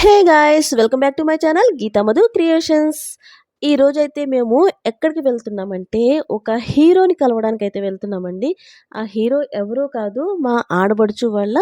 Hey guys, welcome back to my channel Geeta Madhu Creations. ఈ రోజైతే మేము ఎక్కడికి వెళ్తున్నామంటే ఒక హీరోని కలవడానికి అయితే వెళ్తున్నామండి. ఆ హీరో ఎవరో కాదు మా ఆడబడుచు వాళ్ళ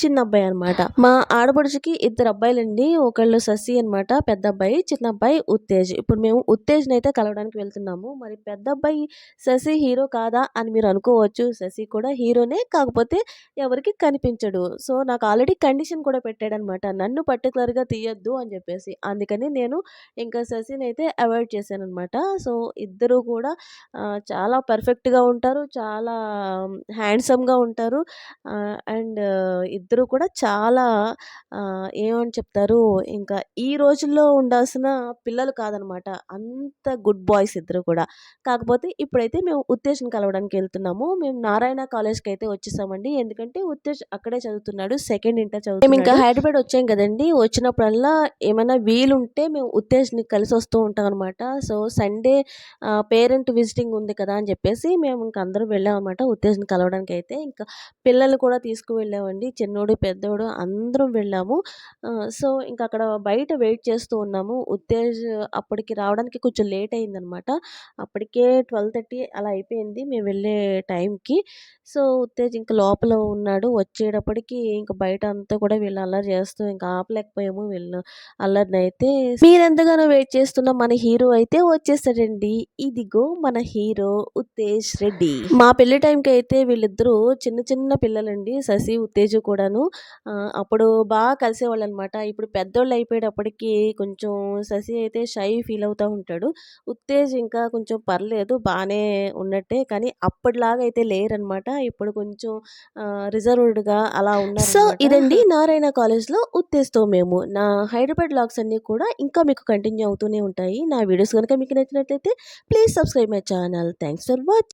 చిన్న అబ్బాయి అనమాట మా ఆడబడుచుకి ఇద్దరు అబ్బాయిలండి. ఒకళ్ళు శశి అనమాట పెద్ద అబ్బాయి చిన్న అబ్బాయి ఉత్తేజ్. ఇప్పుడు మేము ఉత్తేజ్ని అయితే కలవడానికి వెళ్తున్నాము. మరి పెద్ద అబ్బాయి శశి హీరో కాదా అని మీరు అనుకోవచ్చు. శశి కూడా హీరోనే కాకపోతే ఎవరికి కనిపించడు. సో నాకు ఆల్రెడీ కండిషన్ కూడా పెట్టాడనమాట నన్ను పర్టికులర్గా తీయొద్దు అని చెప్పేసి. అందుకని నేను ఇంకా శశిని అయితే అవాయిడ్ చేశాననమాట. సో ఇద్దరు కూడా చాలా పర్ఫెక్ట్గా ఉంటారు. చాలా హ్యాండ్సమ్గా ఉంటారు. అండ్ ఇద్దరు కూడా చాలా ఏమని చెప్తారు? ఇంకా ఈ రోజుల్లో ఉండాల్సిన పిల్లలు కాదనమాట. అంత గుడ్ బాయ్స్ ఇద్దరు కూడా. కాకపోతే ఇప్పుడైతే మేము ఉత్తేజ్ని కలవడానికి వెళ్తున్నాము. మేము నారాయణ కాలేజ్కి అయితే వచ్చేసామండి. ఎందుకంటే ఉత్తేజ్ అక్కడే చదువుతున్నాడు. సెకండ్ ఇంటర్ చదువు మేము ఇంకా హైదరాబాద్ వచ్చాం కదండి. వచ్చినప్పుడల్లా ఏమైనా వీలుంటే మేము ఉత్తేజ్ని కలిసి వస్తూ ఉంటాం అనమాట సో సండే పేరెంట్ విజిటింగ్ ఉంది కదా అని చెప్పేసి మేము ఇంక అందరూ వెళ్ళామన్నమాట. ఉత్తేజం కలవడానికి అయితే ఇంకా పిల్లలు కూడా తీసుకువెళ్ళామండి. చిన్నోడు పెద్దోడు అందరం వెళ్ళాము. సో ఇంకా అక్కడ బయట వెయిట్ చేస్తూ ఉన్నాము. ఉత్తేజ్ అప్పటికి రావడానికి కొంచెం లేట్ అయిందనమాట అప్పటికే ట్వెల్వ్ థర్టీ అలా అయిపోయింది మేము వెళ్ళే టైంకి. సో ఉత్తేజ్ ఇంకా లోపల ఉన్నాడు. వచ్చేటప్పటికి ఇంకా బయట అంతా కూడా వీళ్ళు అల్లరి చేస్తూ ఇంకా ఆపలేకపోయాము. వీళ్ళు అల్లరిని అయితే మీరెంతగానో వెయిట్ చేస్తున్న మన హీరో అయితే వచ్చేసాడండి ఇదిగో మన హీరో ఉత్తేజ్ రెడ్డి. మా పెళ్ళి టైంకి అయితే వీళ్ళిద్దరూ చిన్న చిన్న పిల్లలండి. శశి ఉత్తేజ్ కూడాను. అప్పుడు బాగా కలిసేవాళ్ళు అనమాట ఇప్పుడు పెద్దోళ్ళు అయిపోయేటప్పటికి కొంచెం శశి అయితే షై ఫీల్ అవుతూ ఉంటాడు. ఉత్తేజ్ ఇంకా కొంచెం పర్లేదు బాగానే ఉన్నట్టే. కానీ అప్పటిలాగా అయితే లేరనమాట. ఇప్పుడు కొంచెం రిజర్వ్డ్గా అలా ఉన్నారు సో ఇదండి నారాయణ కాలేజ్లో ఉత్తేజ్తో మేము. నా హైదరాబాద్ లాగ్స్ అన్నీ కూడా ఇంకా మీకు కంటిన్యూ అవుతూనే ఉంటాయి. నా వీడియోస్ కనుక మీకు నచ్చినట్లయితే please subscribe my channel thanks for watching